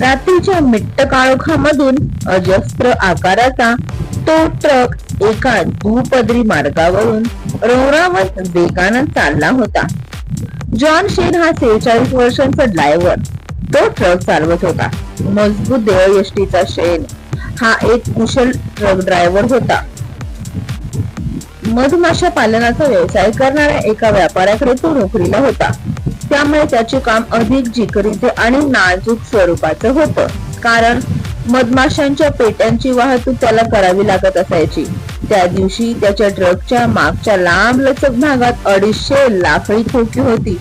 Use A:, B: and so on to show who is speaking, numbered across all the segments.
A: रात्रीच्या मिट्ट काळोखामधून अजस्त्र आकाराचा तो ट्रक एका दुपदरी मार्गावरून रोरावत वेगानं चालला होता. जॉन शेन हा सेहेचाळीस वर्षांचा ड्रायव्हर. तो ट्रक चालवत होता. मजबूत देवयष्टीचा शेन हा एक कुशल ट्रक ड्रायव्हर होता. मधमाशा पालनाचा व्यवसाय करणाऱ्या एका व्यापाऱ्याकडे तो नोकरीला होता. त्यामुळे त्याचे काम अधिक जिकरीचे आणि नाजूक स्वरूपाचं होतं. कारण मधमाशांच्या पेट्यांची वाहतूक त्याला करावी लागत असायची. त्या दिवशी त्याच्या ट्रकच्या मागच्या लांब लचक भागात अडीचशे लाकडी खोकी होती.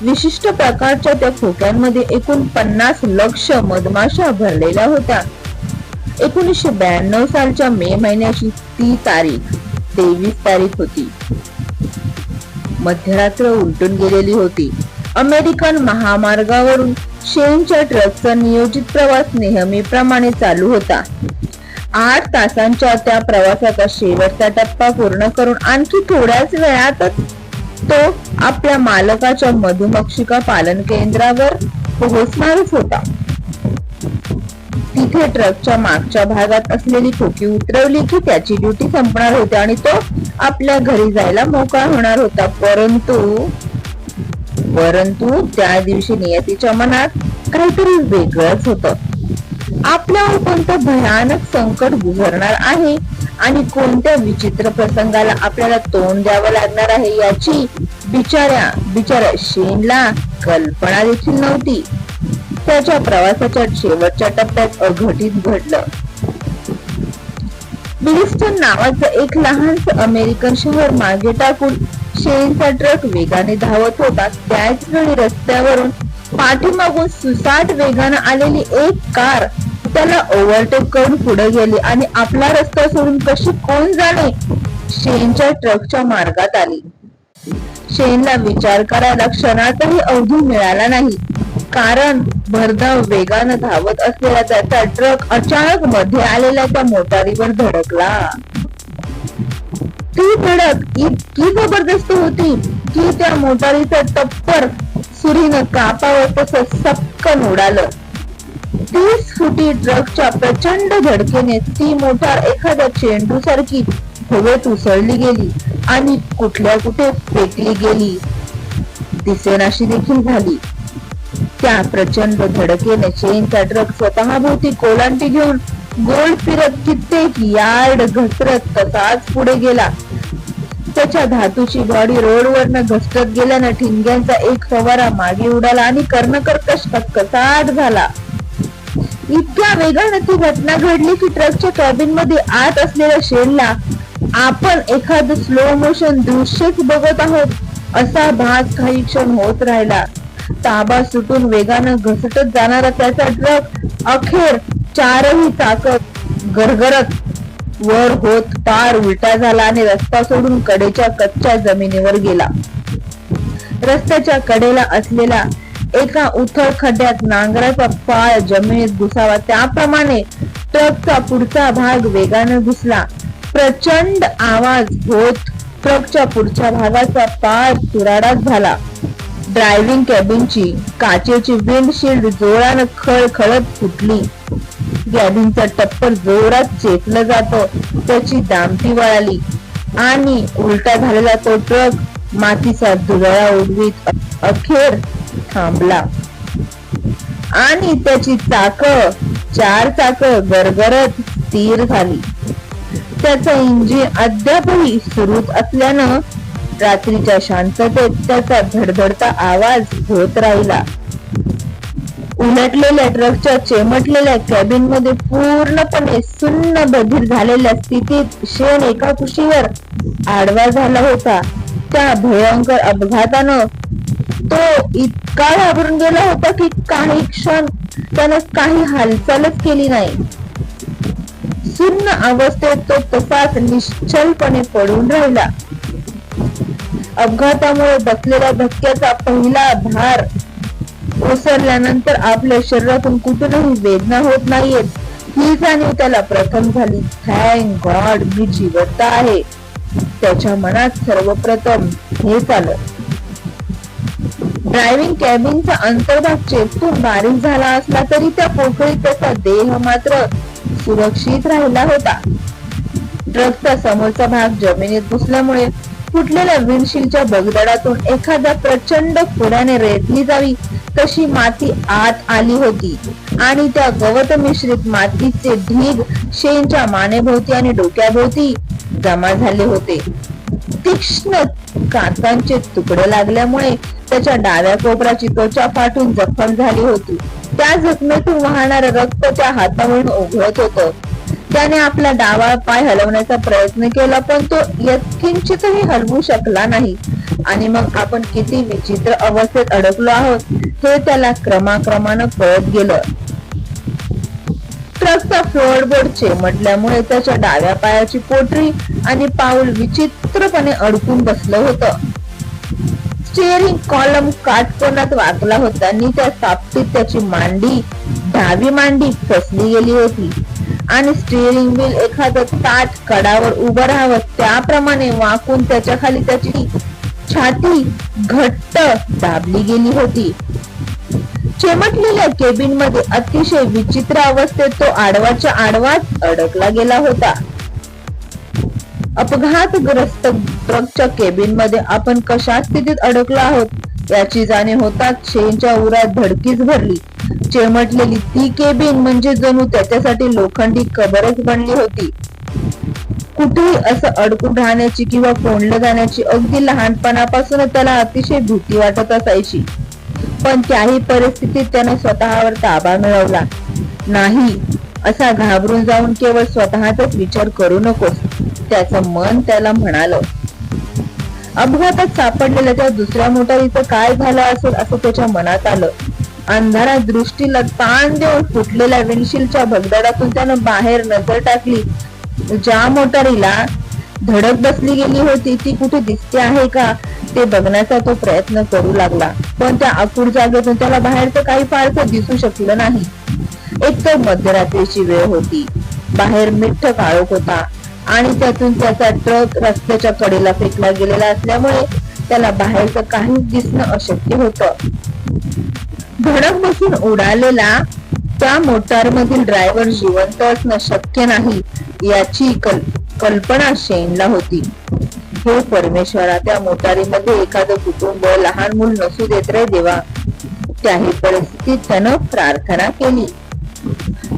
A: विशिष्ट प्रकारच्या त्या खोक्यांमध्ये एकूण पन्नास लक्ष मधमाशा भरलेल्या होत्या. एकोणीसशे ब्याण्णव सालच्या मे महिन्याची ती तारीख तेवीस तारीख होती. मध्यरात्र उलटून गेलेली होती. अमेरिकन महामार्गावरून शेनच्या ट्रकचा नियोजित प्रवास नेहमीप्रमाणे चालू होता. आठ तासांच्या त्या प्रवासाचा शेवटचा टप्पा पूर्ण करून आणखी थोड्याच वेळातच तो आपल्या मालकाच्या मधुमक्षिका पालन केंद्रावर पोहोचणारच होता. तिथे ट्रकच्या मागच्या भागात असलेली खोकी उतरवली की त्याची ड्युटी संपणार होती आणि तो आपल्या घरी जायला मोकळा होणार होता. परंतु परंतु त्या दिवशी नियतीच्या मनात काहीतरी वेगळंच होत. आपल्यावर कोणतं भयानक संकट गुजरणार आहे आणि कोणत्या विचित्र प्रसंगाला आपल्याला तोंड द्यावं लागणार आहे याची बिचाऱ्या बिचाऱ्या शेनला कल्पना देखील नव्हती. त्याच्या प्रवासाच्या शेवटच्या टप्प्यात अघटित घडलं. विलिस्टन नावाचं एक लहानस अमेरिकन शहर मागे टाकून शेनचा ट्रक वेगाने धावत होता त्याच वेळी रस्त्यावरून पाठीमागून सुसाट वेगानं आलेली एक कार त्याला ओव्हरटेक करून पुढे गेली आणि आपला रस्ता सोडून कशी कोण जाणे? शेनच्या ट्रकच्या मार्गात आली. शेनला विचार करायला क्षणातही अवधी मिळाला नाही. कारण भरधाव वेगानं धावत असलेला त्याचा ट्रक अचानक मध्ये आलेल्या त्या मोटारीवर धडकला. ती धडक इतकी जबरदस्त होती. की त्या मोटारीचं टप्पर सुरीनं कापावं तसं सपकन उडालं. तीस फुटी ट्रकच्या प्रचंड धडकेने ती मोटार एखाद्या चेंडू सारखी हवेत उसळली गेली आणि कुठल्या कुठे फेकली गेली. दिसेनाशी देखील झाली. त्या प्रचंड धडकेने चेनचा ट्रक स्वतः भोवती कोलांटी घेऊन गोल फिरत कित्येक यार्ड घसरत तसाच पुढे गेला. त्याच्या धातूची बॉडी रोडवरनं घसरत गेल्यानं ठिणग्यांचा एक फवारा मागे उडाला आणि कर्णकर्कश कक्कसाट झाला. इतक्या वेगानं ती घटना घडली की ट्रकच्या कॅबिनमध्ये आत असलेल्या शेडला आपण एखादं स्लो मोशन दृश्यच बघत आहोत असा भास काही क्षण होत राहिला. ताबा सुटून वेगानं घसटत जाणारा त्याचा ट्रक अखेर चारही चाक गरगरत वर होत पार उलटा झाला आणि रस्ता सोडून कडेच्या कच्च्या जमिनीवर गेला. रस्त्याच्या कडेला असलेला एका उथळ खड्ड्यात नांगराचा पाय जमिनीत घुसावा. त्याप्रमाणे ट्रकचा पुढचा भाग वेगानं घुसला. प्रचंड आवाज होत ट्रकच्या पुढच्या भागाचा पाय तुराडाच झाला. ड्रायव्हिंग कॅबिनची काचेची विंडशील्ड जोरानं खळखळत फुटली. कॅबिनचा टप्पर जोरात चेतला जातो. त्याची दामटी वळाली. आणि उलटा झालेला तो ट्रक मातीचा दुराळा उडवीत अखेर थांबला. आणि त्याची चाक चार चाक गरगरत स्थिर झाली. त्याचं इंजिन अद्यापही सुरूच असल्यानं रात्रीच्या शांततेत त्याचा धडधडता आवाज होत राहिला. उलटलेल्या ट्रकच्या चेमटलेल्या कॅबिनमध्ये पूर्णपणे सुन्न बधीर झालेल्या स्थितीत शेण एका कुशीवर आडवा झाला होता. त्या भयंकर अपघातानं तो इतका घाबरून गेला होता की काही क्षण त्यानं काही हालचालच केली नाही. सुन्न अवस्थेत तो तसाच निश्चलपणे पडून राहिला. अपघातामुळे बसलेल्या धक्क्याचा पहिला भार ओसरल्यानंतर आपल्या शरीरातून कुठूनही वेदना होत नाहीयेत. ही जाणीव त्याला प्रथम झाली. थँक गॉड मी जिवंत आहे. त्याच्या मनात सर्वप्रथम हे आलं. ड्रायव्हिंग कॅबिनचा अंतर्भाग चेपटून बारीक झाला असला तरी त्या पोकळीत त्याचा देह मात्र सुरक्षित राहिला होता. ट्रकचा समोरचा भाग जमिनीत घुसल्यामुळे फुटलेल्या विंडशीलच्या बगदडातून एखाद्या प्रचंड फुड्याने रेतली जावी. तशी माती आत आली होती. आणि त्या गवत मिश्रित मातीचे ढीग शेनच्या मानेभोवती आणि डोक्याभोवती जमा झाले होते. तीक्ष्ण कांतांचे तुकडे लागल्यामुळे त्याच्या डाव्या कोपराची त्वचा फाटून जखम झाली होती. त्या जखमेतून वाहणारं रक्त त्या हातावरून ओघळत होत. त्याने आपला डावा पाय हलवण्याचा प्रयत्न केला पण तो यत्किंचितही हलवू शकला नाही. आणि मग आपण किती विचित्र अवस्थेत अडकलो आहोत हे त्याला क्रमाक्रमानं कळत गेलं. ट्रकचा फ्लोअरबोर्ड चेमटल्यामुळे त्याच्या डाव्या पायाची पोटरी आणि पाऊल विचित्रपणे अडकून बसलं होतं. स्टेअरिंग कॉलम काटकोनात वाकला होता आणि त्या सापटीत त्याची मांडी डावी मांडी फसली गेली होती. आणि स्टिअरिंग व्हील एखादं ताट कडावर उभं राहावं त्याप्रमाणे वाकून त्याच्याखाली त्याची छाती घट्ट दाबली गेली होती. चेमटलेल्या केबिनमध्ये अतिशय विचित्र अवस्थेत तो आडवाच्या आडवात अडकला गेला होता. अपघातग्रस्त ट्रकच्या केबिनमध्ये आपण कशा स्थितीत अडकलो आहोत याची जाणीव होताच शेनच्या उरात धडकीच भरली. चेमटलेली ती केबिन म्हणजे जणू त्याच्यासाठी लोखंडी कबरच बनली होती. कुठेही असं अडकून राहण्याची किंवा कोंडलं जाण्याची अगदी लहानपणापासून त्याला अतिशय भीती वाटत असायची. पण त्याही परिस्थितीत त्याने स्वतःवर ताबा मिळवला. नाही असा घाबरून जाऊन केवळ स्वतःचाच विचार करू नकोस त्याचं मन त्याला म्हणालं. अपघातात सापडलेल्या त्या दुसऱ्या मोटारीचं काय झालं असेल असं त्याच्या मनात आलं. अंधारात दृष्टीला ताण देऊन फुटलेल्या विंडशीलच्या भगदाडातून त्यानं बाहेर नजर टाकली. ज्या मोटारीला धडक बसली गेली होती ती कुठे दिसते आहे का ते बघण्याचा तो प्रयत्न करू लागला. पण त्या आकुर जागेतून त्याला बाहेरचं काही फारसं दिसू शकलं नाही. एक तर मध्यरात्रीची वेळ होती. बाहेर मिठ्ठ काळोख होता आणि त्यातून त्याचा ट्रक रस्त्याच्या कडेला फेकला गेलेला असल्यामुळे त्याला बाहेरचं काहीच दिसणं अशक्य होत. धडक बसून उडालेला त्या मोटार मधील ड्रायव्हर जिवंत असणं शक्य नाही याची कल कल्पना शेनला होती. हे परमेश्वरा त्या मोटारीमध्ये एखादं कुटुंब लहान मूल नसू देत रे देवा. त्याही परिस्थितीत त्यानं प्रार्थना केली.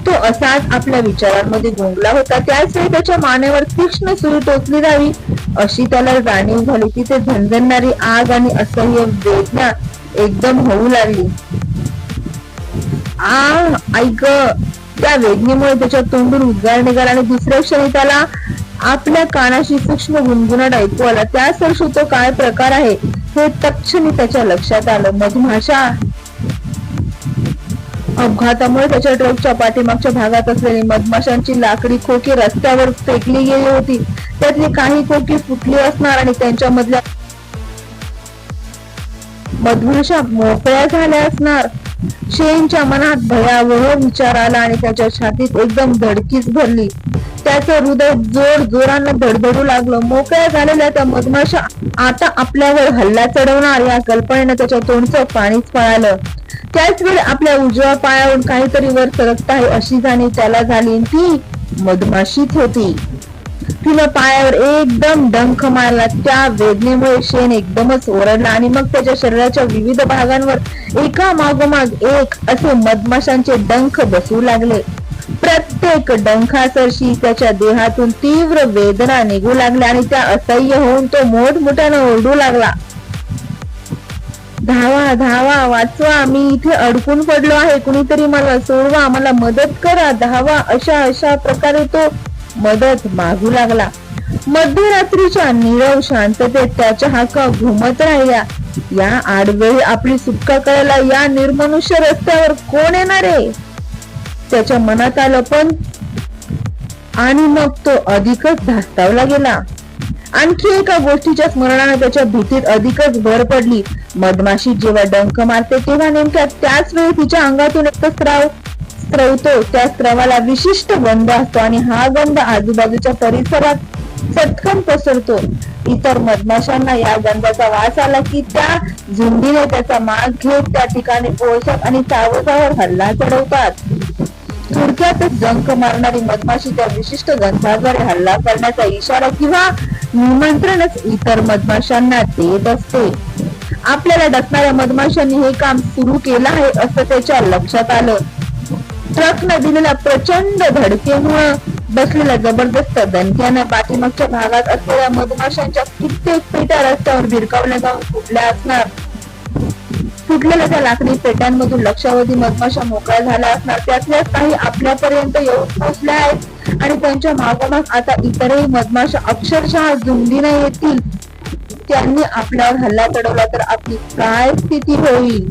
A: तो असाच आपल्या विचारांमध्ये गुंगला होता. त्याच वेळी त्याच्या मानेवर तीक्ष्ण सुरू टोचली जावी. अशी त्याला जाणीव झाली तिथे झणझणणारी आग आणि असह्य वेदना एकदम होऊ लागली. आ ऐक. त्या वेदनेमुळे त्याच्या तोंडून उद्गार निघाला आणि दुसऱ्या क्षणी त्याला आपल्या कानाशी सूक्ष्म गुणगुणाट ऐकू आला. त्या वर्षी तो काय प्रकार आहे हे तक्षणी त्याच्या लक्षात आलं. मधमाशा अपघातामुळे त्याच्या ट्रकच्या पाठीमागच्या भागात असलेली मधमाशांची लाकडी खोकी रस्त्यावर फेकली गेली होती. त्यातली काही खोकी फुटली असणार आणि त्यांच्या मधल्या मधमाशा मोकळ्या झाल्या असणार. शेनच्या मनात भयावह विचार आला आणि त्याच्या छातीत एकदम धडकीच भरली. त्याचं हृदय जोर जोरानं धडधडू लागलं. मोकळ्या झालेल्या त्या मधमाशा आता आपल्यावर हल्ला चढवणार या कल्पनेनं त्याच्या तोंडचं पाणीच पळालं. त्याच वेळी आपल्या उजव्या पायावरून काहीतरी वर सरकत आहे अशी जाणीव त्याला झाली ती मधमाशीच होती. तिनं पायावर एकदम डंख मारला. त्या वेदनेमुळे शेण एकदमच ओरडला आणि मग त्याच्या शरीराच्या विविध भागांवर एका मागोमाग एक असे मधमाशांचे डंख बसू लागले. प्रत्येक डंखासरशी त्याच्या देहातून तीव्र वेदना निघू लागल्या आणि त्या असह्य होऊन तो मोठमोठ्यानं ओरडू लागला. धावा धावा वाचवा मी इथे अडकून पडलो आहे. कुणीतरी मला सोडवा मला मदत करा. धावा अशा अशा प्रकारे तो मदत मागू लागला. मध्यरात्रीच्या नीरव शांततेत त्याच्या हाका घुमत राहिल्या. या आडवेळी आपली सुटका करायला या निर्मनुष्य रस्त्यावर कोण येणार आहे? त्याच्या मनात आलं पण आणि मग तो अधिकच धास्तावला गेला. आणखी एका गोष्टीच्या स्मरणाने त्याच्या भीतीत अधिकच भर पडली. मधमाशी जेव्हा डंक मारते तेव्हा नेमक्या त्याच वेळी तिच्या अंगातून एक स्त्राव स्त्रवतो त्या स्त्रवाला विशिष्ट गंध असतो आणि हा गंध आजूबाजूच्या परिसरात चटकन पसरतो. इतर मधमाशांना या गंधाचा वास आला की त्या झुंडीने त्याचा माग घेत त्या ठिकाणी पोहोचतात आणि सावकावर हल्ला चढवतात. थोडक्यातच जंक मारणारी मधमाशी त्या विशिष्ट गंधाद्वारे हल्ला करण्याचा इशारा किंवा निमंत्रणच इतर मधमाशांना देत असते. आपल्याला डसणाऱ्या मधमाशांनी हे काम सुरू केलं आहे असं त्याच्या लक्षात आलं. ट्रकनं दिलेल्या प्रचंड धडकेमुळे बसलेल्या जबरदस्त दणक्यानं पाठीमागच्या भागात असलेल्या मधमाशांच्या कित्येक पेट्या रस्त्यावर भिरकावल्या जाऊन फुटल्या असणार. फुटलेल्या त्या लाकडी पेट्यांमधून लक्षावधी मधमाशा मोकळ्या झाल्या असणार. त्यातल्याच काही आपल्यापर्यंत येऊन पोहोचल्या आहेत आणि त्यांच्या मागोमाग आता इतरही मधमाशा अक्षरशः झुंडीने येतील. त्यांनी आपल्यावर हल्ला चढवला तर आपली काय स्थिती होईल?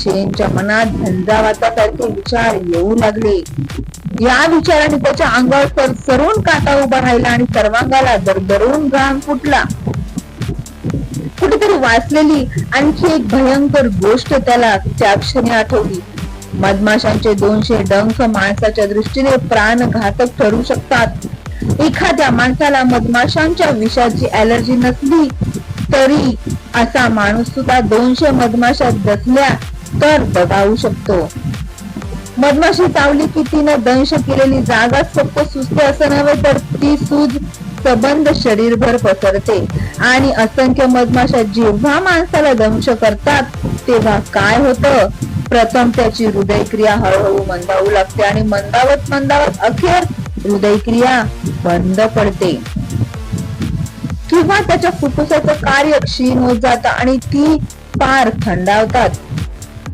A: शेनच्या मनात झंझावातासारखे विचार येऊ लागले. या विचाराने त्याच्या अंगावर तर सरून काटा उभा राहिला आणि सर्वांगाला दरदरून घाम फुटला. कुठेतरी वाचलेली आणखी एक भयंकर गोष्ट त्याला त्या क्षणी आठवली. मधमाशांचे दोनशे डंख माणसाच्या दृष्टीने प्राणघातक ठरू शकतात. एखाद्या माणसाला मधमाशांच्या विषाची अलर्जी नसली तरी असा माणूस सुद्धा दोनशे मधमाशा दसल्या तर दगावू शकतो. मधमाशी चावली की तिनं दंश केलेली जागाच फक्त सुचते असं नव्हे तर ती सूज सबंध शरीरभर पसरते. आणि असंख्य मधमाशा जेव्हा माणसाला दंश करतात तेव्हा काय होतं? प्रथम त्याची हृदयक्रिया हळूहळू मंदावू लागते आणि मंदावत मंदावत अखेर हृदयक्रिया बंद पडते. किंवा त्याच्या फुफ्फुसाचं कार्य क्षीण होत जातं आणि ती पार थंडावतात.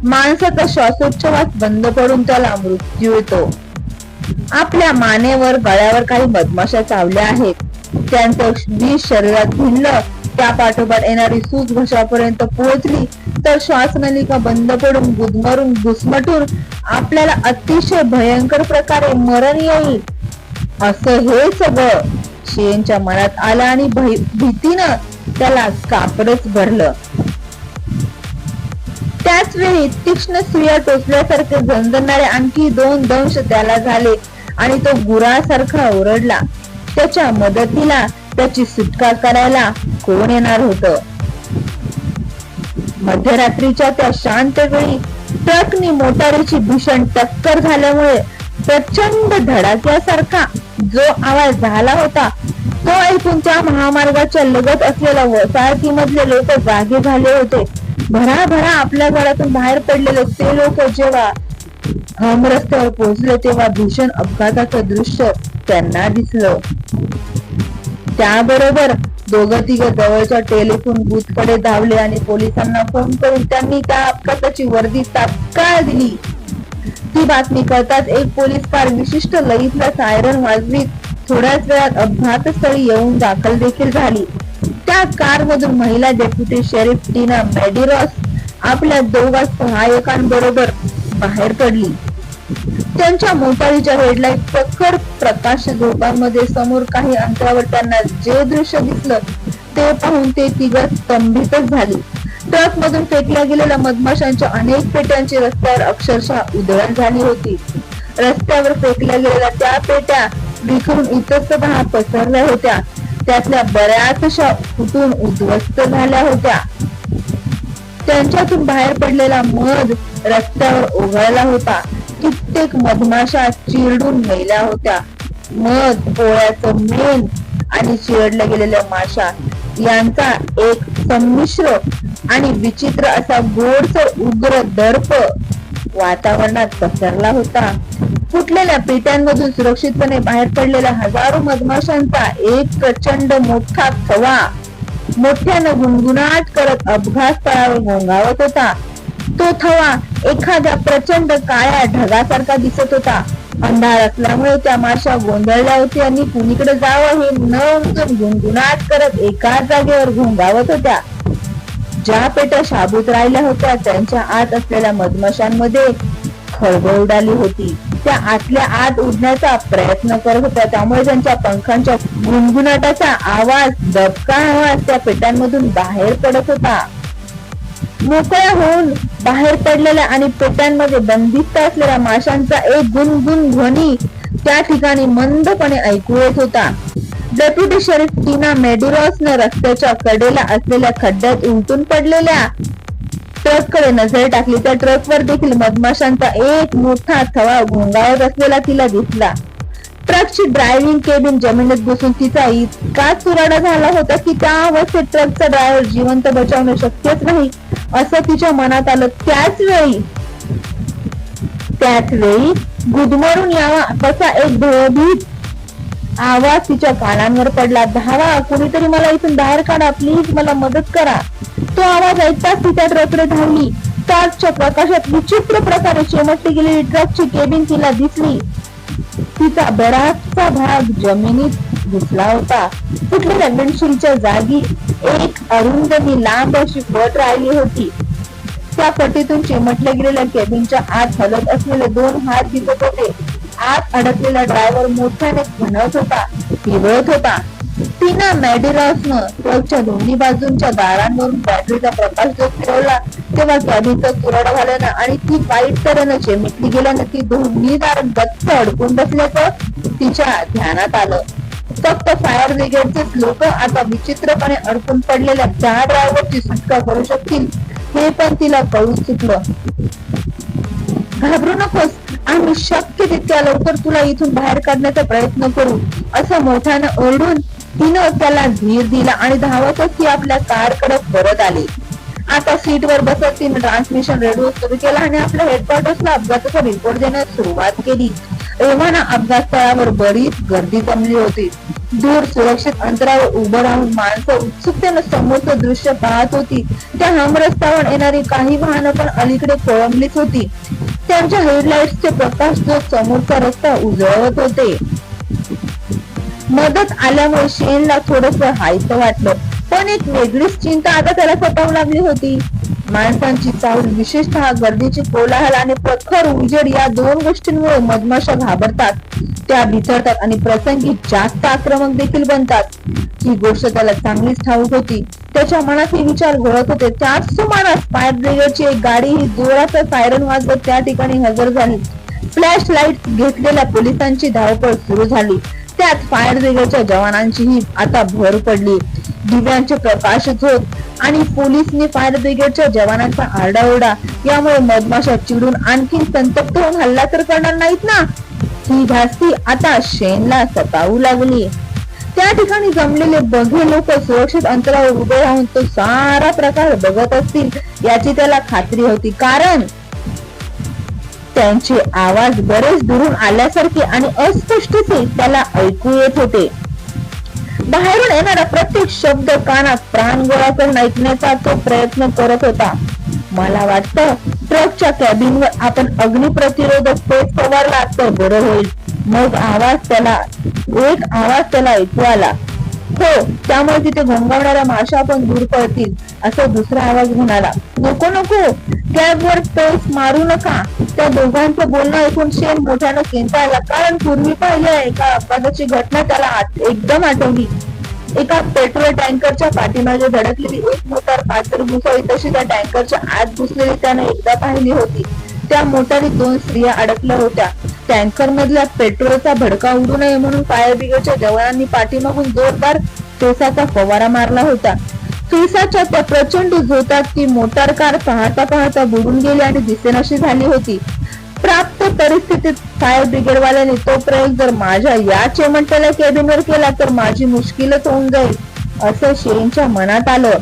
A: माणसाचा श्वासोच्छवास बंद पडून त्याला मृत्यू येतो. आपल्या मानेवर गळ्यावर काही मधमाशा चावल्या आहेत. त्यांचं विष शरीरात भिनलं त्या पाठोपाठ येणारी सूज घशापर्यंत पोहोचली तर श्वासनलिका बंद पडून गुदमरून घुसमटून आपल्याला अतिशय भयंकर प्रकारे मरण येईल. असं हे सगळं शेनच्या मनात आलं आणि भीतीनं त्याला कापडच भरलं. त्याच वेळी तीक्ष्ण स्त्रिया टोचल्यासारखे झंझणारे आणखी दोन दंश त्याला झाले आणि तो गुरासारखा ओरडला. त्याच्या मदतीला त्याची सुटका करायला कोण येणार होत? मध्यरात्रीच्या त्या शांत वेळी ट्रकनी मोटारीची भीषण टक्कर झाल्यामुळे प्रचंड धडाक्यासारखा जो आवाज झाला होता तो ऐकून त्या महामार्गाच्या लगत असलेल्या वसाहतीमधले लोक जागे झाले होते. भराभरा आपल्या घरातून बाहेर पडलेले ते लोक जेव्हा हम रस्त्यावर पोहोचले तेव्हा भीषण अपघाताचं दृश्य त्यांना दिसलं. त्याबरोबर दोघं तिघ जवळच्या टेलिफोन बूथकडे धावले आणि पोलिसांना फोन करून त्यांनी त्या अपघाताची वर्दी तात्काळ दिली. ती बातमी कळताच एक पोलीस फार विशिष्ट लईतला सायरन वाजवीत थोड्याच वेळात अपघातस्थळी येऊन दाखल देखील झाली. त्या कारमधून महिला डेप्युटी शेरीफ टीना मॅडिरॉस आपल्या दोघा सहाय्यकांबरोबर बाहेर पडली. त्यांच्या मोटारीच्या हेडलाईट प्रखर प्रकाश झोपांमध्ये समोर काही अंतरावर त्यांना जे दृश्य दिसलं ते पाहून ते तिघ स्तंभितच झाली. ट्रक मधून फेकल्या गेलेल्या मधमाशांच्या अनेक पेट्यांची रस्त्यावर अक्षरशः उधळण झाली होती. रस्त्यावर फेकल्या गेलेल्या त्या पेट्या विखरून इतस्ततः पसरल्या होत्या. त्यातल्या बऱ्याचशा फुटून उद्ध्वस्त झाल्या होत्या. त्यांच्यातून बाहेर पडलेला मध रस्त्यावर ओघळला होता. कित्येक मधमाशा चिरडून मेल्या होत्या. मध पोळ्याचं मेन आणि चिरडल्या गेलेल्या माशा यांचा एक संमिश्र आणि विचित्र असा गोडसर उग्र दर्प वातावरणात पसरला होता. फुटलेल्या पेट्यांमधून सुरक्षितपणे बाहेर पडलेल्या हजारो मधमाशांचा एक प्रचंड मोठा थवा मोठ्यानं गुणगुणाट करत अपघात स्थळावर गोंगावत होता. तो थवा एखाद्या प्रचंड काळ्या ढगासारखा दिसत होता. अंधार असल्यामुळे त्या माशा गोंधळल्या होत्या आणि कुणीकडे जावं हे न उमजून गुणगुणाट करत एकाच जागेवर घोंगावत होत्या. ज्या पेट्या शाबूत राहिल्या होत्या त्यांच्या आत असलेल्या मधमाशांमध्ये खळबळ उडाली होती. त्या आतल्या आत उडण्याचा प्रयत्न करत होत्या. त्यामुळे त्यांच्या पंखांच्या गुणगुणाटाचा आवाज दबका आवाज त्या पेट्यांमधून बाहेर पडत होता. मोकळ्या होऊन बाहेर पडलेल्या आणि पेट्यांमध्ये बंदिस्त असलेल्या माशांचा एक गुणगुण ध्वनी त्या ठिकाणी मंदपणे ऐकू येत होता. डेप्युटी शरीफ टीना मेडुरॉसने रस्त्याच्या कडेला असलेल्या खड्ड्यात उलटून पडलेल्या ट्रककडे नजर टाकली. त्या ट्रकवर देखील मधमाशांचा एक मोठा थवा घोंगावत असलेला तिला दिसला. ट्रकची ड्रायव्हिंग केबिन जमिनीत घुसून तिचा इतका चुराडा झाला होता की त्या अवस्थेत ट्रकचा ड्रायव्हर जिवंत बचावणे शक्यच नाही असं तिच्या मनात आलं. त्याच वेळी त्याच वेळी गुदमरून यावा तसा एक भयभीत आवाज तिच्या कानांवर पडला. धावा कोणीतरी मला इथून बाहेर काढा प्लीज मला मदत करा. तो आवाज ऐकताच तिच्या त्या ट्रककडे धावली. टॉर्चच्या प्रकाशात विचित्र प्रकारे शेमटली गेलेली ट्रकची केबिन तिला दिसली. तिचा बराचसा भाग जमिनीत दिसला होता. कुठल्या विंडशीलच्या जागी एक अरुंदनी लांब अशी फट राहिली होती. त्या फटीतून चिमटल्या गेलेल्या केबिनच्या आत हलत असलेले दोन हात दिसत होते. आत अडकलेला ड्रायव्हर मोठ्याने म्हणत होता पिवळत होता. टीना मॅडिरॉसनं ट्रकच्या दोन्ही बाजूंच्या दारांवरून बॅटरीचा प्रकाश जो फिरवला तेव्हा कॅबिनचा तुरडा झाल्यानं आणि ती वाईट तऱ्हेनं चिमटली गेल्यानं ती दोन्ही दार गच्च अडकून बसल्याचं तिच्या ध्यानात आलं. फक्त फायर ब्रिगेडचेच लोक आता विचित्रपणे अडकून पडलेल्या त्या ड्रायव्हरची सुटका करू शकतील हे पण तिला कळून चुकलं. घाबरू नकोस आम्ही शक्य तितक्या लवकर तुला इथून बाहेर काढण्याचा प्रयत्न करू असं मोठ्यानं ओरडून तिनं त्याला धीर दिला आणि धावतच ती आपल्या कारकडे परत आली. आता सीटवर बसत तिने ट्रान्समिशन रेडिओ सुरू केला आणि आपल्या हेडक्वार्टर्सला अपघाताचा रिपोर्ट देण्यास सुरुवात केली. एव्हाना अपघात स्थळावर बरीच गर्दी जमली होती. दूर सुरक्षित अंतरावर उभं राहून माणसं उत्सुकतेनं समोरचं दृश्य पाहत होती. त्या हमरस्त्यावर येणारी काही वाहनं पण अलीकडे खोळंबलीच होती. त्यांच्या हेडलाइट्सचे प्रकाश जो समोरचा रस्ता उजळवत होते. मदत आल्यामुळे शेनला थोडस हायस वाटलं. पण एक वेगळीच चिंता आता त्याला सतावू लागली होती. माणसांची चावल विशेषतः गर्दीची कोलाहल आणि प्रखर उजेड या दोन गोष्टींमुळे मधमाशा घाबरतात. त्या बिथरतात आणि प्रसंगी जास्त आक्रमक देखील बनतात. ही गोष्ट त्याला चांगलीच ठाऊक होती. त्याच्या मनात हे विचार घोळत होते. त्याच सुमारास फायर ब्रिगेडची एक गाडी ही जोराचा सायरन वाजवत त्या ठिकाणी हजर झाली. फ्लॅश लाइट घेतलेल्या पोलिसांची धावपळ सुरू झाली. त्यात फायर ब्रिगेडच्या जवानांचीही आता भर पडली. दिव्यांचे प्रकाशित होत आणि पोलिसने फायर ब्रिगेडच्या जवानांचा आरडाओरडा यामुळे मधमाशा चिडून आणखी संतप्त होऊन हल्ला तर करणार नाहीत ना? ही धास्ती आता शेनला सतावू लागली. त्या ठिकाणी जमलेले बघे लोक सुरक्षित अंतरावर उभे राहून तो सारा प्रकार बघत असतील याची त्याला खात्री होती. कारण त्यांचे आवाज बरेच दुरून आल्यासारखे आणि अस्पष्टचे त्याला ऐकू येत होते. बाहेरून येणारा प्रत्येक शब्द कानात प्राण गोळा करून ऐकण्याचा तो प्रयत्न करत होता. मला वाटतं ट्रकच्या कॅबिनवर आपण अग्निप्रतिरोधक प्रतिरोधक फवारला तर बरं होईल. मग आवाज त्याला एक आवाज त्याला ऐकू आला. हो त्यामुळे तिथे घोंगावणाऱ्या माशा पण दूर पळतील असा दुसरा आवाज म्हणाला. नको नको कॅबवर टोस मारू नका. त्या दोघांचं बोलणं ऐकून शेन मोठ्यानं आला कारण पूर्वी पाहिल्या एका अपघाताची घटना त्याला एकदम आठवली. एका पेट्रोल टँकरच्या पाठीमागे धडकलेली एक मोटार पात्र घुसळी तशी त्या टँकरच्या आत घुसलेली त्याने एकदा पाहिली होती. त्या मोटारीत दोन स्त्रिया अडकल्या होत्या. टँकर मधल्या पेट्रोलचा भडका उडू नये म्हणून फायर ब्रिगेडच्या जवानांनी पाठीमागून जोरदार केसाचा फवारा मारला होता. केसाच्या त्या प्रचंड झोतात ती मोटार कार पाहता पाहता बुडून गेली आणि दिसेनाशी झाली होती. प्राप्त परिस्थितीत फायर ब्रिगेड वाल्याने तो प्रयोग जर माझ्या या चेमंटल्या केबिनवर केला तर माझी मुश्किलच होऊन जाईल असं शेनच्या मनात आलं.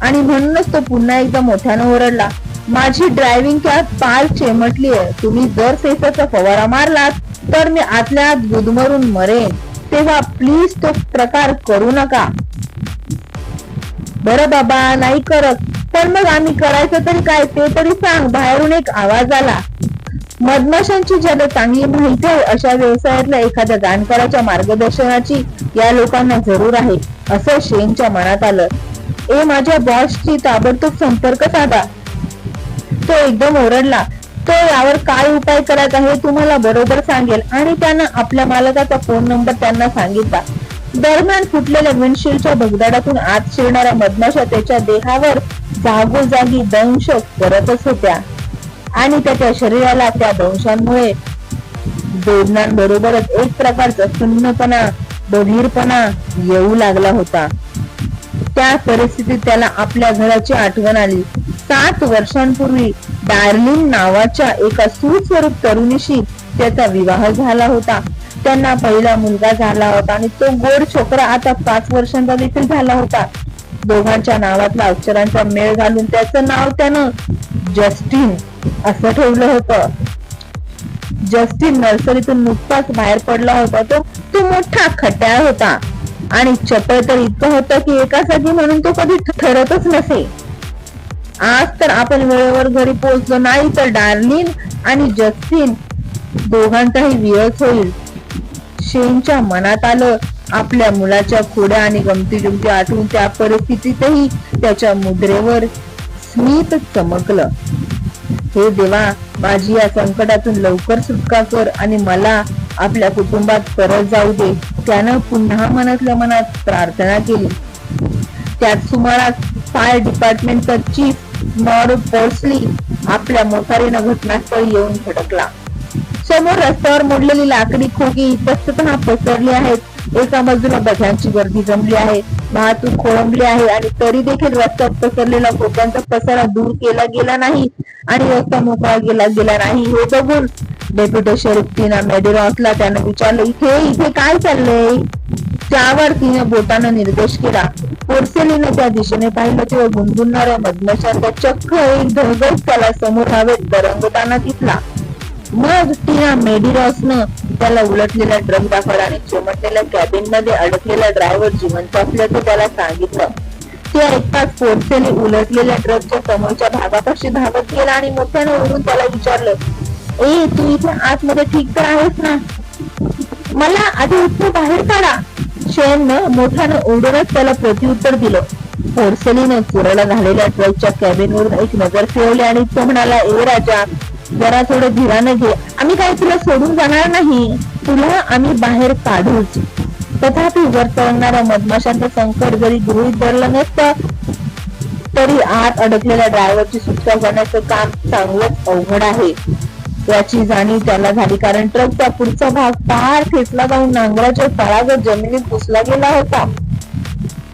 A: आणि म्हणूनच तो पुन्हा एकदा मोठ्यानं ओरडला. माझी ड्रायव्हिंग कॅब पार चेमटली आहे. तुम्ही जर फेसाचा फवारा मारलात तर मी आतल्या आत गुदमरून मरेन. तेव्हा प्लीज तो प्रकार करू नका. बरं बाबा नाही करत. पण मग आम्ही करायचं तरी काय? ते तरी सांग. बाहेरून एक आवाज आला. मधमाशांची ज्याला चांगली माहिती आहे अशा व्यवसायातल्या एखाद्या जाणकाराच्या मार्गदर्शनाची या लोकांना जरूर आहे. असं शेनच्या मनात आलं. ए माझ्या बॉसची ताबडतोब संपर्क साधा. तो एकदम ओरडला. तो यावर काय उपाय करायचा हे तुम्हाला बरोबर सांगेल. आणि त्यानं आपल्या मालकाचा फोन नंबर त्यांना सांगितला. दरम्यान फुटलेल्या विंडशील्डच्या भगदाडातून आत शिरणाऱ्या मधमाशा त्याच्या देहावर जागोजागी दंश करतच होत्या. आणि त्याच्या शरीराला त्या दंशांमुळे वेदनांबरोबरच एक प्रकारचा सुन्नपणा बधीरपणा येऊ लागला होता. त्या परिस्थितीत त्याला आपल्या घराची आठवण आली. सात वर्षांपूर्वी डार्लिन नावाच्या एका सुस्वरूप तरुणीशी त्याचा विवाह झाला होता. त्यांना पहिला मुलगा झाला होता आणि तो गोड छोकरा आता पाच वर्षांचा देखील झाला होता. दोघांच्या नावातला अक्षरांचा मेळ घालून त्याचं नाव त्यानं जस्टिन असं ठेवलं होतं. जस्टिन नर्सरीतून नुकताच बाहेर पडला होता. तो तो मोठा खट्याळ होता. आणि चपळ तर इतकं होतं की एकासाठी म्हणून तो कधी ठरतच नसे. आज तर आपण वेळेवर घरी पोहोचलो नाही तर डार्लिन आणि जस्टिन दोघांचाही विरोध होईल. शेनच्या मनात आलं आपल्या मुलाच्या खोड्या आणि गमती जमती आठवून त्या परिस्थितीतही त्याच्या मुद्रेवर स्मित चमकलं. हे देवा माझी या संकटातून लवकर सुटका कर आणि मला आपल्या कुटुंबात परत जाऊ दे त्यानं पुन्हा मनातल्या मनात प्रार्थना केली. त्याच सुमारास फायर डिपार्टमेंटचा चीफ मॉड पोर्सली आपल्या मोटारीनं घटनास्थळी येऊन भटकला समोर रस्त्यावर मोडलेली लाकडी खोकी इतस्ततः पसरली आहेत. एका बाजूला बघ्यांची गर्दी जमली आहे. वाहतूक खोळंबली आहे आणि तरी देखील रस्त्यात पसरलेला खोक्यांचा पसारा दूर केला गेला नाही आणि रस्ता मोकळा केला गेला नाही. हे बघून डेप्युटी शरीफ टीना मेडिरॉसला त्यानं विचारलं इथे इथे काय चाललंय? त्यावर तिने बोटानं निर्देश केला. पोर्सेलीनं त्या दिशेने पाहिलं तेव्हा गुणगुणणाऱ्या मधमाशाचा चक्क एक ढगच त्याला समोर हवेत दरंगताना दिसला. मग तिला मेडिरॉसनं त्याला उलटलेला ड्रम दाखवला आणि चिमटलेल्या कॅबिनमध्ये अडकलेला ड्रायव्हर जिवंत असल्याचं त्याला सांगितलं. ते ऐकताच पोर्सेली उलटलेल्या ड्रमच्या समोरच्या भागापाशी धावत गेला आणि मोठ्याने ओरडून त्याला विचारलं ए तू इथे आतमध्ये ठीक तर आहेस ना? मला आधी इथे बाहेर काढा. शेननं मोठ्यानं ओढूनच त्याला प्रत्युत्तर दिलं. पोर्सेलीनं चुराला झालेल्या ट्रकच्या कॅबिनवरून एक नजर फिरवली आणि तो म्हणाला ए राजा जरा थोडं धीरानं घे. आम्ही काय तुला सोडून जाणार नाही? तुला आम्ही बाहेर काढूच तथापि वर्तवणाऱ्या मधमाशांचं संकट जरी गृहित धरलं नसतं तरी आत अडकलेल्या ड्रायव्हरची सुटका करण्याचं काम चांगलंच अवघड आहे. याची जाणीव त्याला झाली. कारण ट्रकचा पुढचा भाग पार खेचला जाऊन नांगराच्या तळागत जमिनीत घुसला गेला होता.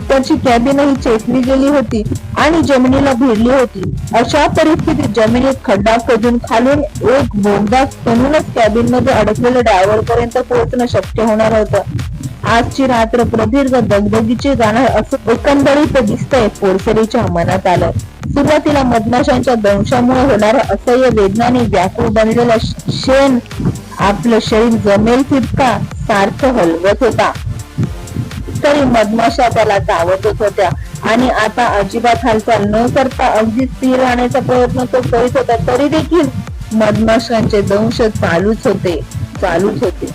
A: त्याची कॅबिनही चेपली गेली होती आणि जमिनीला भिडली होती. अशा परिस्थितीत जमिनीत खड्डा खोदून खालून एक बोगदा खणूनच कॅबिनमध्ये अडकलेलं ड्रायव्हर पर्यंत पोहोचणं शक्य होणार होतं. आजची रात्र प्रदीर्घ दगदगीची जाणार असं एकंदरीत दिसतंय पोरसरीच्या मनात आलं. सुरुवातीला मधमाशांच्या दंशामुळे होणाऱ्या असह्य वेदनाने व्याकुळ बनलेला शेण आपलं शरीर जमेल तितका सारखं हलवत होता. तरी मधमाशा त्याला चावतच होत्या. आणि आता अजिबात हालचाल न करता अगदी स्थिर राहण्याचा प्रयत्न तो करीत होता. तरी देखील मधमाशांचे दंश चालूच होते चालूच होते.